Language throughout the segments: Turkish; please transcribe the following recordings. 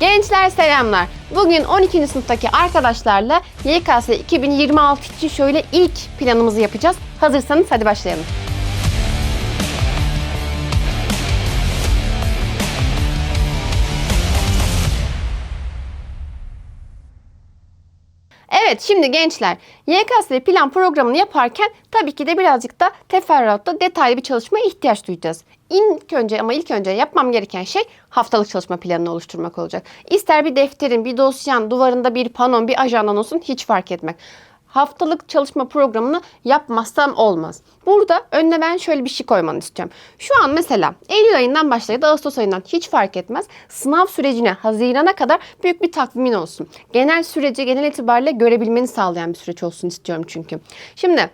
Gençler selamlar. Bugün 12. sınıftaki arkadaşlarla YKS 2026 için şöyle ilk planımızı yapacağız. Hazırsanız hadi başlayalım. Evet şimdi gençler YKS plan programını yaparken tabii ki de birazcık da teferruatta detaylı bir çalışmaya ihtiyaç duyacağız. İlk önce ama ilk önce yapmam gereken şey haftalık çalışma planını oluşturmak olacak. İster bir defterin, bir dosyan, duvarında bir panon, bir ajandan olsun hiç fark etmez haftalık çalışma programını yapmazsam olmaz. Burada önüne ben şöyle bir şey koymanı istiyorum. Şu an mesela Eylül ayından başlayıp Ağustos ayından hiç fark etmez. Sınav sürecine Haziran'a kadar büyük bir takvimin olsun. Genel süreci genel itibariyle görebilmeni sağlayan bir süreç olsun istiyorum çünkü. Şimdi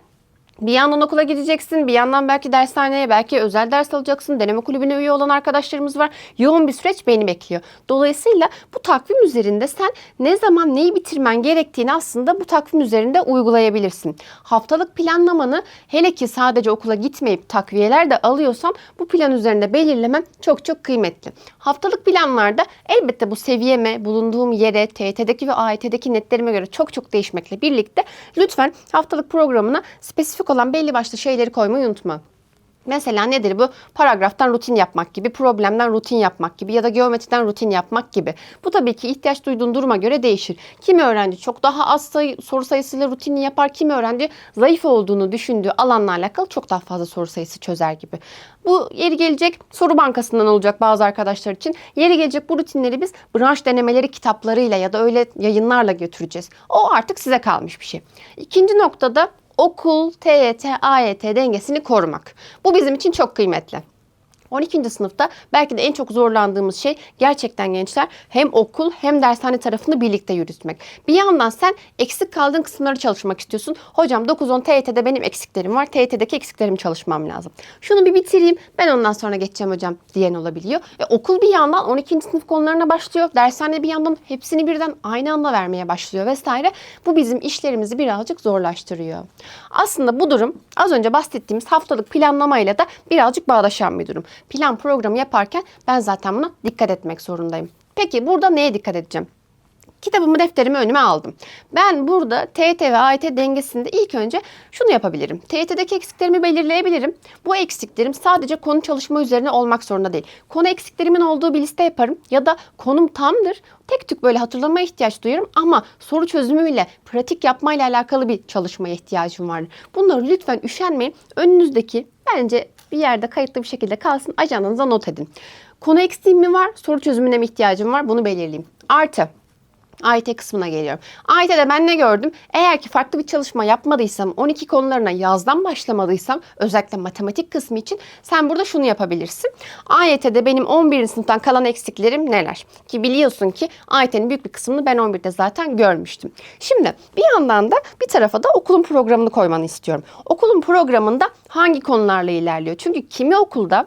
bir yandan okula gideceksin, bir yandan belki dershaneye, belki özel ders alacaksın. Deneme kulübüne üye olan arkadaşlarımız var. Yoğun bir süreç beni bekliyor. Dolayısıyla bu takvim üzerinde sen ne zaman neyi bitirmen gerektiğini aslında bu takvim üzerinde uygulayabilirsin. Haftalık planlamanı hele ki sadece okula gitmeyip takviyeler de alıyorsan bu plan üzerinde belirlemen çok çok kıymetli. Haftalık planlarda elbette bu seviyeme, bulunduğum yere, TYT'deki ve AYT'deki netlerime göre çok çok değişmekle birlikte lütfen haftalık programına spesifik olan belli başlı şeyleri koymayı unutma. Mesela nedir bu? Paragraftan rutin yapmak gibi, problemden rutin yapmak gibi ya da geometriden rutin yapmak gibi. Bu tabii ki ihtiyaç duyduğun duruma göre değişir. Kimi öğrenci çok daha az sayı, soru sayısıyla rutinini yapar, kimi öğrenci zayıf olduğunu düşündüğü alanla alakalı çok daha fazla soru sayısı çözer gibi. Bu yeri gelecek soru bankasından olacak bazı arkadaşlar için. Yeri gelecek bu rutinleri biz branş denemeleri kitaplarıyla ya da öyle yayınlarla götüreceğiz. O artık size kalmış bir şey. İkinci noktada okul, TYT, AYT dengesini korumak. Bu bizim için çok kıymetli. 12. sınıfta belki de en çok zorlandığımız şey gerçekten gençler hem okul hem dershane tarafını birlikte yürütmek. Bir yandan sen eksik kaldığın kısımları çalışmak istiyorsun. Hocam 9-10 TYT'de benim eksiklerim var. TYT'deki eksiklerimi çalışmam lazım. Şunu bir bitireyim ben ondan sonra geçeceğim hocam diyen olabiliyor. E, okul bir yandan 12. sınıf konularına başlıyor. Dershane bir yandan hepsini birden aynı anda vermeye başlıyor vesaire. Bu bizim işlerimizi birazcık zorlaştırıyor. Aslında bu durum az önce bahsettiğimiz haftalık planlamayla da birazcık bağdaşan bir durum plan programı yaparken ben zaten buna dikkat etmek zorundayım. Peki burada neye dikkat edeceğim? Kitabımı, defterimi önüme aldım. Ben burada TYT ve AYT dengesinde ilk önce şunu yapabilirim. TYT'deki eksiklerimi belirleyebilirim. Bu eksiklerim sadece konu çalışma üzerine olmak zorunda değil. Konu eksiklerimin olduğu bir liste yaparım ya da konum tamdır. Tek tük böyle hatırlamaya ihtiyaç duyarım ama soru çözümüyle, pratik yapmayla alakalı bir çalışmaya ihtiyacım var. Bunları lütfen üşenmeyin. Önünüzdeki bence bir yerde kayıtlı bir şekilde kalsın. Ajandanıza not edin. Konu eksiğim mi var? Soru çözümüne mi ihtiyacım var? Bunu belirleyeyim. Artı AYT kısmına geliyorum. AYT'de ben ne gördüm? Eğer ki farklı bir çalışma yapmadıysam, 12 konularına yazdan başlamadıysam, özellikle matematik kısmı için sen burada şunu yapabilirsin. AYT'de benim 11. sınıftan kalan eksiklerim neler? Ki biliyorsun ki AYT'nin büyük bir kısmını ben 11'de zaten görmüştüm. Şimdi bir yandan da bir tarafa da okulun programını koymanı istiyorum. Okulun programında hangi konularla ilerliyor? Çünkü kimi okulda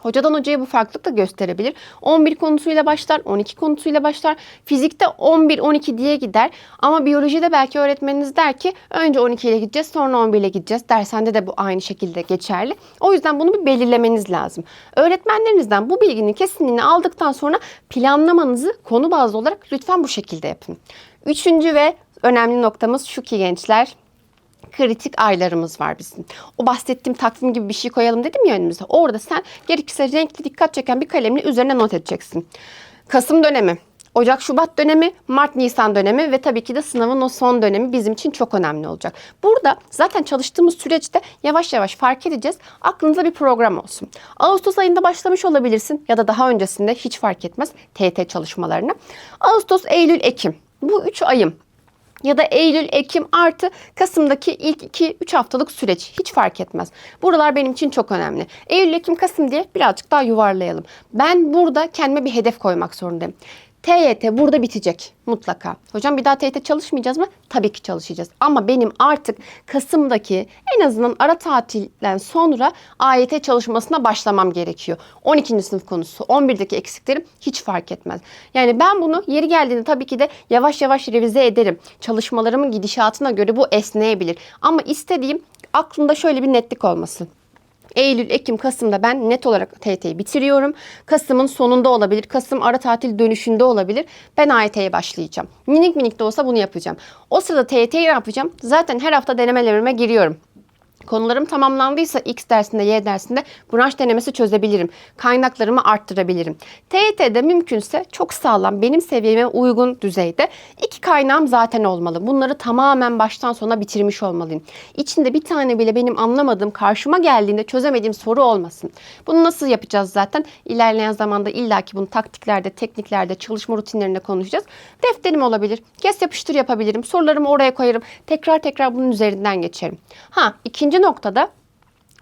Hocadan hocaya bu farklılık da gösterebilir. 11 konusuyla başlar, 12 konusuyla başlar. Fizikte 11-12 diye gider. Ama biyolojide belki öğretmeniniz der ki önce 12 ile gideceğiz sonra 11 ile gideceğiz. Dersende de bu aynı şekilde geçerli. O yüzden bunu bir belirlemeniz lazım. Öğretmenlerinizden bu bilginin kesinliğini aldıktan sonra planlamanızı konu bazlı olarak lütfen bu şekilde yapın. Üçüncü ve önemli noktamız şu ki gençler kritik aylarımız var bizim. O bahsettiğim takvim gibi bir şey koyalım dedim ya önümüze. Orada sen gerekirse renkli dikkat çeken bir kalemle üzerine not edeceksin. Kasım dönemi, Ocak, Şubat dönemi, Mart, Nisan dönemi ve tabii ki de sınavın o son dönemi bizim için çok önemli olacak. Burada zaten çalıştığımız süreçte yavaş yavaş fark edeceğiz. Aklınıza bir program olsun. Ağustos ayında başlamış olabilirsin ya da daha öncesinde hiç fark etmez TT çalışmalarını. Ağustos, Eylül, Ekim. Bu üç ayım ya da Eylül, Ekim artı Kasım'daki ilk 2-3 haftalık süreç hiç fark etmez. Buralar benim için çok önemli. Eylül, Ekim, Kasım diye birazcık daha yuvarlayalım. Ben burada kendime bir hedef koymak zorundayım. TYT burada bitecek mutlaka. Hocam bir daha TYT çalışmayacağız mı? Tabii ki çalışacağız. Ama benim artık Kasım'daki en azından ara tatilden sonra AYT çalışmasına başlamam gerekiyor. 12. sınıf konusu, 11'deki eksiklerim hiç fark etmez. Yani ben bunu yeri geldiğinde tabii ki de yavaş yavaş revize ederim. Çalışmalarımın gidişatına göre bu esneyebilir. Ama istediğim aklımda şöyle bir netlik olması. Eylül, Ekim, Kasım'da ben net olarak TYT'yi bitiriyorum. Kasım'ın sonunda olabilir. Kasım ara tatil dönüşünde olabilir. Ben AYT'ye başlayacağım. Minik minik de olsa bunu yapacağım. O sırada TYT'yi yapacağım? Zaten her hafta denemelerime giriyorum. Konularım tamamlandıysa X dersinde, Y dersinde branş denemesi çözebilirim. Kaynaklarımı arttırabilirim. TYT'de mümkünse çok sağlam, benim seviyeme uygun düzeyde iki kaynağım zaten olmalı. Bunları tamamen baştan sona bitirmiş olmalıyım. İçinde bir tane bile benim anlamadığım, karşıma geldiğinde çözemediğim soru olmasın. Bunu nasıl yapacağız zaten? İlerleyen zamanda illaki bunu taktiklerde, tekniklerde, çalışma rutinlerinde konuşacağız. Defterim olabilir. Kes yapıştır yapabilirim. Sorularımı oraya koyarım. Tekrar tekrar bunun üzerinden geçerim. Ha, ikinci noktada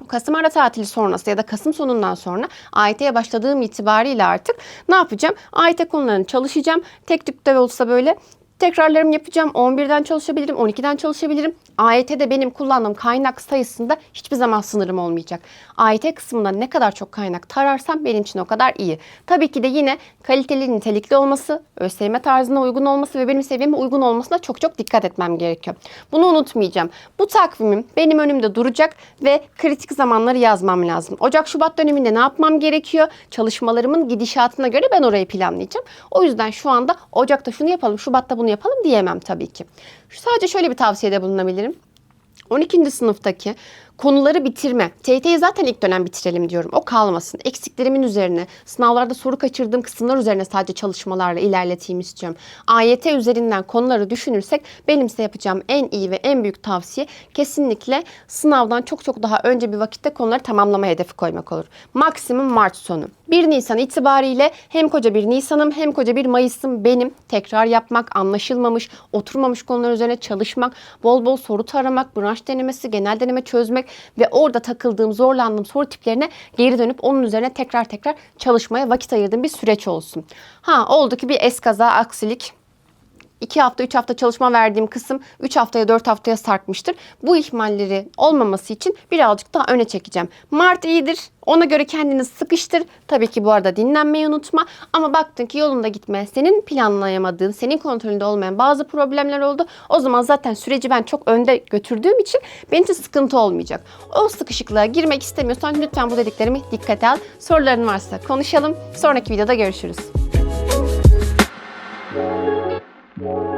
Kasım ara tatili sonrası ya da Kasım sonundan sonra AYT'ye başladığım itibariyle artık ne yapacağım? AYT konularını çalışacağım. Tek tük de olsa böyle tekrarlarımı yapacağım. 11'den çalışabilirim, 12'den çalışabilirim. AYT'de benim kullandığım kaynak sayısında hiçbir zaman sınırım olmayacak. AYT kısmında ne kadar çok kaynak tararsam benim için o kadar iyi. Tabii ki de yine kaliteli, nitelikli olması, ÖSYM tarzına uygun olması ve benim seviyeme uygun olmasına çok çok dikkat etmem gerekiyor. Bunu unutmayacağım. Bu takvimim benim önümde duracak ve kritik zamanları yazmam lazım. Ocak-Şubat döneminde ne yapmam gerekiyor? Çalışmalarımın gidişatına göre ben orayı planlayacağım. O yüzden şu anda Ocak'ta şunu yapalım, Şubat'ta bunu yapalım diyemem tabii ki. Sadece şöyle bir tavsiyede bulunabilirim. 12. sınıftaki konuları bitirme. TYT'yi zaten ilk dönem bitirelim diyorum. O kalmasın. Eksiklerimin üzerine, sınavlarda soru kaçırdığım kısımlar üzerine sadece çalışmalarla ilerleteyim istiyorum. AYT üzerinden konuları düşünürsek benim size yapacağım en iyi ve en büyük tavsiye kesinlikle sınavdan çok çok daha önce bir vakitte konuları tamamlama hedefi koymak olur. Maksimum Mart sonu. 1 Nisan itibariyle hem koca bir Nisan'ım hem koca bir Mayıs'ım benim tekrar yapmak, anlaşılmamış, oturmamış konular üzerine çalışmak, bol bol soru taramak, branş denemesi, genel deneme çözmek ve orada takıldığım, zorlandığım soru tiplerine geri dönüp onun üzerine tekrar tekrar çalışmaya vakit ayırdığım bir süreç olsun. Ha oldu ki bir eskaza, aksilik 2 hafta 3 hafta çalışma verdiğim kısım 3 haftaya 4 haftaya sarkmıştır. Bu ihmalleri olmaması için birazcık daha öne çekeceğim. Mart iyidir. Ona göre kendini sıkıştır. Tabii ki bu arada dinlenmeyi unutma. Ama baktın ki yolunda gitme. Senin planlayamadığın, senin kontrolünde olmayan bazı problemler oldu. O zaman zaten süreci ben çok önde götürdüğüm için benim için sıkıntı olmayacak. O sıkışıklığa girmek istemiyorsan lütfen bu dediklerimi dikkate al. Soruların varsa konuşalım. Sonraki videoda görüşürüz. Thank you.